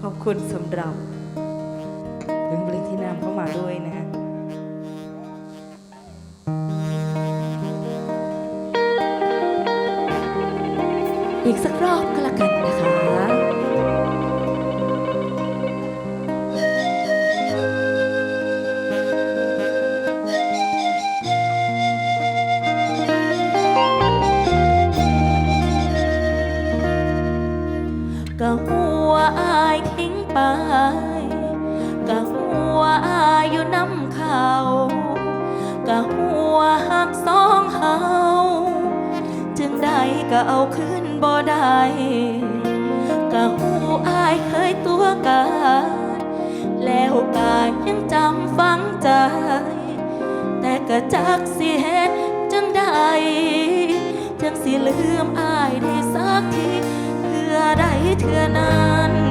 ขอบคุณสำหรับดึงบริที่นำเข้ามาด้วยนะอีกสักรอบก็แล้วกันนะคะก็หัว ดิ้งไป กะหัวอยู่น้ำเขากะหัวหักสองเฮาจึงได้ก็เอาขึ้นบ่ได้กะหูอายเคยตัวกาดแล้วกายยังจำฝังใจ แต่กะจักสิเหตุจังได้จังสิลืมอายได้สักทีเพื่อใดเธอนั้น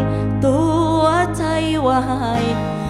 ไว้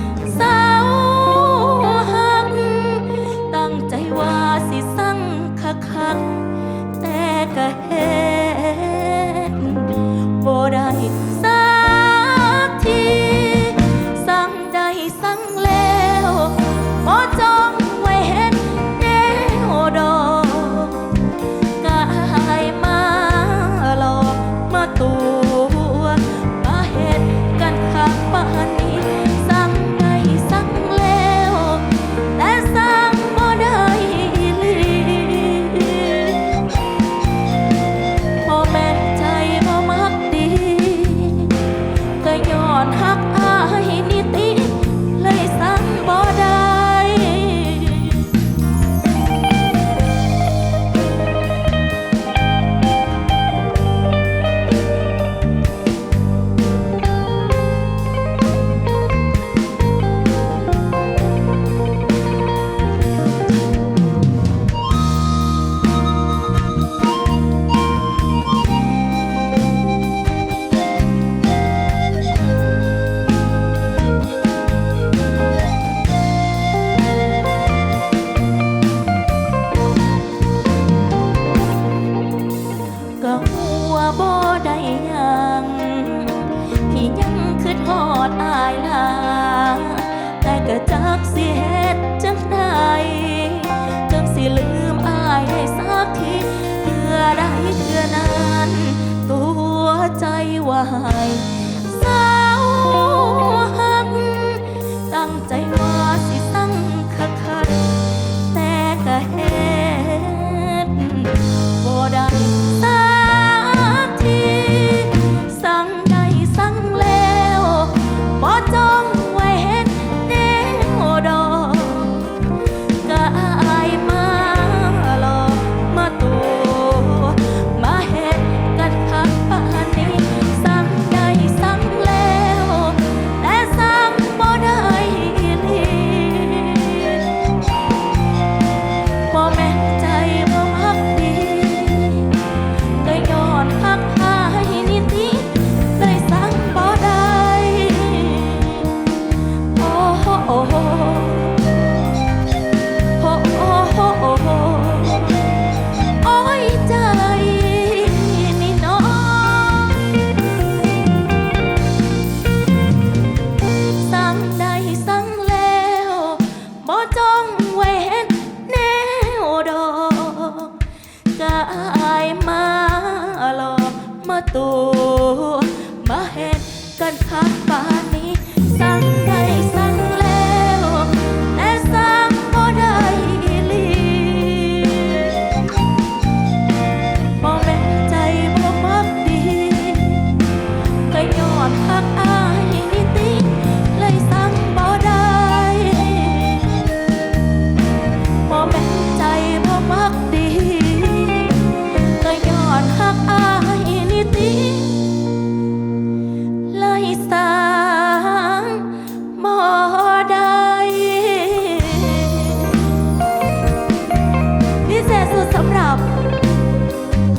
ก็จักสิเฮ็ดจังใดจังสิลืมอายใด้สักทีเพื่อได้เพื่อนั้น ตัวใจวาย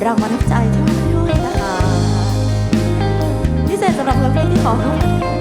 รางวัลน้ำใจด้วยนะคะพิเศษสำหรับเพื่อนที่ขอเขา